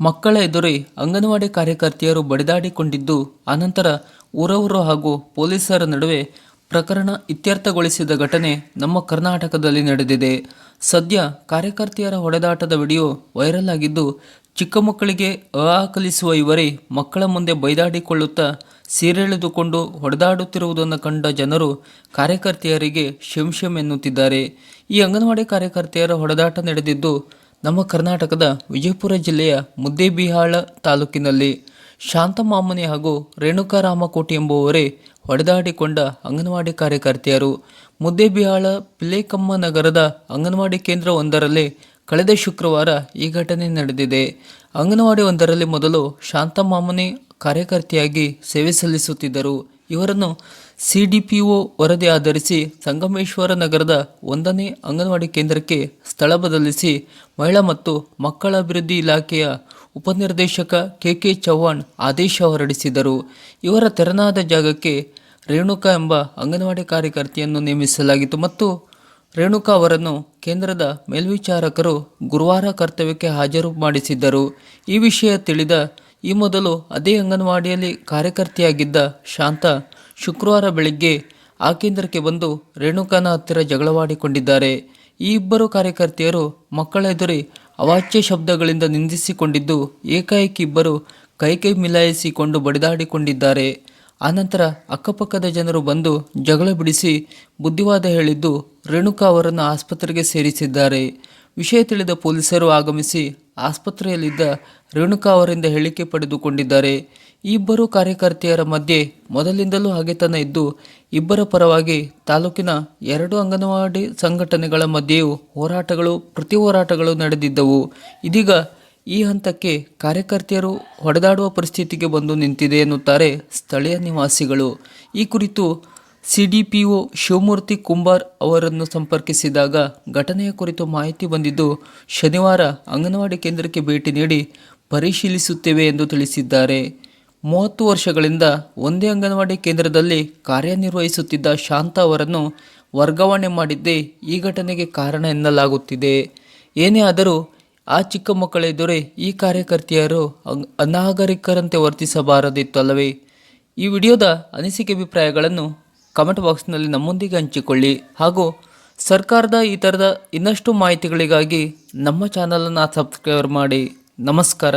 ಮಕ್ಕಳ ಎದುರೇ ಅಂಗನವಾಡಿ ಕಾರ್ಯಕರ್ತೆಯರು ಬಡಿದಾಡಿಕೊಂಡಿದ್ದು, ಅನಂತರ ಊರವರು ಹಾಗೂ ಪೊಲೀಸರ ನಡುವೆ ಪ್ರಕರಣ ಇತ್ಯರ್ಥಗೊಳಿಸಿದ ಘಟನೆ ನಮ್ಮ ಕರ್ನಾಟಕದಲ್ಲಿ ನಡೆದಿದೆ. ಸದ್ಯ ಕಾರ್ಯಕರ್ತೆಯರ ಹೊಡೆದಾಟದ ವಿಡಿಯೋ ವೈರಲ್ ಆಗಿದ್ದು, ಚಿಕ್ಕ ಮಕ್ಕಳಿಗೆ ಅಹಾಕಲಿಸುವ ಇವರೇ ಮಕ್ಕಳ ಮುಂದೆ ಬೈದಾಡಿಕೊಳ್ಳುತ್ತಾ ಸೀರೆಳೆದುಕೊಂಡು ಹೊಡೆದಾಡುತ್ತಿರುವುದನ್ನು ಕಂಡ ಜನರು ಕಾರ್ಯಕರ್ತೆಯರಿಗೆ ಶಂಶಂ ಎನ್ನುತ್ತಿದ್ದಾರೆ. ಈ ಅಂಗನವಾಡಿ ಕಾರ್ಯಕರ್ತೆಯರ ಹೊಡೆದಾಟ ನಡೆದಿದ್ದು ನಮ್ಮ ಕರ್ನಾಟಕದ ವಿಜಯಪುರ ಜಿಲ್ಲೆಯ ಮುದ್ದೇಬಿಹಾಳ ತಾಲೂಕಿನಲ್ಲಿ ಶಾಂತಮಾಮನಿ ಹಾಗೂ ರೇಣುಕಾರಾಮಕೋಟಿ ಎಂಬುವರೇ ಹೊಡೆದಾಡಿಕೊಂಡ ಅಂಗನವಾಡಿ ಕಾರ್ಯಕರ್ತೆಯರು. ಮುದ್ದೇಬಿಹಾಳ ಪಿಲೇಕಮ್ಮ ನಗರದ ಅಂಗನವಾಡಿ ಕೇಂದ್ರ ಒಂದರಲ್ಲಿ ಕಳೆದ ಶುಕ್ರವಾರ ಈ ಘಟನೆ ನಡೆದಿದೆ. ಅಂಗನವಾಡಿ ಒಂದರಲ್ಲಿ ಮೊದಲು ಶಾಂತಮಾಮನಿ ಕಾರ್ಯಕರ್ತೆಯಾಗಿ ಸೇವೆ ಸಲ್ಲಿಸುತ್ತಿದ್ದರು. ಇವರನ್ನು ಸಿಡಿಪಿಒ ವರದಿ ಆಧರಿಸಿ ಸಂಗಮೇಶ್ವರ ನಗರದ ಒಂದನೇ ಅಂಗನವಾಡಿ ಕೇಂದ್ರಕ್ಕೆ ಸ್ಥಳ ಬದಲಿಸಿ ಮಹಿಳಾ ಮತ್ತು ಮಕ್ಕಳ ಅಭಿವೃದ್ಧಿ ಇಲಾಖೆಯ ಉಪನಿರ್ದೇಶಕ ಕೆ ಕೆ ಚೌಹಾಣ್ ಆದೇಶ ಹೊರಡಿಸಿದರು. ಇವರ ತೆರನಾದ ಜಾಗಕ್ಕೆ ರೇಣುಕಾ ಎಂಬ ಅಂಗನವಾಡಿ ಕಾರ್ಯಕರ್ತೆಯನ್ನು ನೇಮಿಸಲಾಗಿತ್ತು ಮತ್ತು ರೇಣುಕಾ ಅವರನ್ನು ಕೇಂದ್ರದ ಮೇಲ್ವಿಚಾರಕರು ಗುರುವಾರ ಕರ್ತವ್ಯಕ್ಕೆ ಹಾಜರು ಮಾಡಿಸಿದ್ದರು. ಈ ವಿಷಯ ತಿಳಿದ ಈ ಮೊದಲು ಅದೇ ಅಂಗನವಾಡಿಯಲ್ಲಿ ಕಾರ್ಯಕರ್ತೆಯಾಗಿದ್ದ ಶಾಂತ ಶುಕ್ರವಾರ ಬೆಳಿಗ್ಗೆ ಆ ಕೇಂದ್ರಕ್ಕೆ ಬಂದು ರೇಣುಕಾನ ಹತ್ತಿರ ಜಗಳವಾಡಿಕೊಂಡಿದ್ದಾರೆ. ಈ ಇಬ್ಬರು ಕಾರ್ಯಕರ್ತೆಯರು ಮಕ್ಕಳ ಎದುರಿ ಅವಾಚ್ಯ ಶಬ್ದಗಳಿಂದ ನಿಂದಿಸಿಕೊಂಡಿದ್ದು ಏಕಾಏಕಿ ಇಬ್ಬರು ಕೈಕೈ ಮಿಲಾಯಿಸಿಕೊಂಡು ಬಡಿದಾಡಿಕೊಂಡಿದ್ದಾರೆ. ಆನಂತರ ಅಕ್ಕಪಕ್ಕದ ಜನರು ಬಂದು ಜಗಳ ಬಿಡಿಸಿ ಬುದ್ಧಿವಾದ ಹೇಳಿದ್ದು ರೇಣುಕಾ ಅವರನ್ನು ಆಸ್ಪತ್ರೆಗೆ ಸೇರಿಸಿದ್ದಾರೆ. ವಿಷಯ ತಿಳಿದ ಪೊಲೀಸರು ಆಗಮಿಸಿ ಆಸ್ಪತ್ರೆಯಲ್ಲಿದ್ದ ರೇಣುಕಾ ಅವರಿಂದ ಹೇಳಿಕೆ ಪಡೆದುಕೊಂಡಿದ್ದಾರೆ. ಇಬ್ಬರು ಕಾರ್ಯಕರ್ತೆಯರ ಮಧ್ಯೆ ಮೊದಲಿಂದಲೂ ಹಗೆತನ ಇದ್ದು, ಇಬ್ಬರ ಪರವಾಗಿ ತಾಲೂಕಿನ ಎರಡು ಅಂಗನವಾಡಿ ಸಂಘಟನೆಗಳ ಮಧ್ಯೆಯೂ ಹೋರಾಟಗಳು, ಪ್ರತಿ ಹೋರಾಟಗಳು ನಡೆದಿದ್ದವು. ಇದೀಗ ಈ ಹಂತಕ್ಕೆ ಕಾರ್ಯಕರ್ತೆಯರು ಹೊಡೆದಾಡುವ ಪರಿಸ್ಥಿತಿಗೆ ಬಂದು ನಿಂತಿದೆ ಎನ್ನುತ್ತಾರೆ ಸ್ಥಳೀಯ ನಿವಾಸಿಗಳು. ಈ ಕುರಿತು ಸಿಡಿಪಿಒ ಶಿವಮೂರ್ತಿ ಕುಂಬಾರ್ ಅವರನ್ನು ಸಂಪರ್ಕಿಸಿದಾಗ ಘಟನೆಯ ಕುರಿತು ಮಾಹಿತಿ ಬಂದಿದ್ದು, ಶನಿವಾರ ಅಂಗನವಾಡಿ ಕೇಂದ್ರಕ್ಕೆ ಭೇಟಿ ನೀಡಿ ಪರಿಶೀಲಿಸುತ್ತೇವೆ ಎಂದು ತಿಳಿಸಿದ್ದಾರೆ. ಮೂವತ್ತು ವರ್ಷಗಳಿಂದ ಒಂದೇ ಅಂಗನವಾಡಿ ಕೇಂದ್ರದಲ್ಲಿ ಕಾರ್ಯನಿರ್ವಹಿಸುತ್ತಿದ್ದ ಶಾಂತ ಅವರನ್ನು ವರ್ಗಾವಣೆ ಮಾಡಿದ್ದೇ ಈ ಘಟನೆಗೆ ಕಾರಣ ಎನ್ನಲಾಗುತ್ತಿದೆ. ಏನೇ ಆದರೂ ಆ ಚಿಕ್ಕ ಮಕ್ಕಳ ಎದುರೇ ಈ ಕಾರ್ಯಕರ್ತೆಯರು ಅನಾಗರಿಕರಂತೆ ವರ್ತಿಸಬಾರದಿತ್ತು ಅಲ್ಲವೇ ಈ ವಿಡಿಯೋದ ಅನಿಸಿಕೆ ಅಭಿಪ್ರಾಯಗಳನ್ನು ಕಮೆಂಟ್ ಬಾಕ್ಸ್ನಲ್ಲಿ ನಮ್ಮೊಂದಿಗೆ ಹಂಚಿಕೊಳ್ಳಿ. ಹಾಗೂ ಸರ್ಕಾರದ ಈ ಥರದ ಇನ್ನಷ್ಟು ಮಾಹಿತಿಗಳಿಗಾಗಿ ನಮ್ಮ ಚಾನಲನ್ನು ಸಬ್ಸ್ಕ್ರೈಬ್ ಮಾಡಿ. ನಮಸ್ಕಾರ.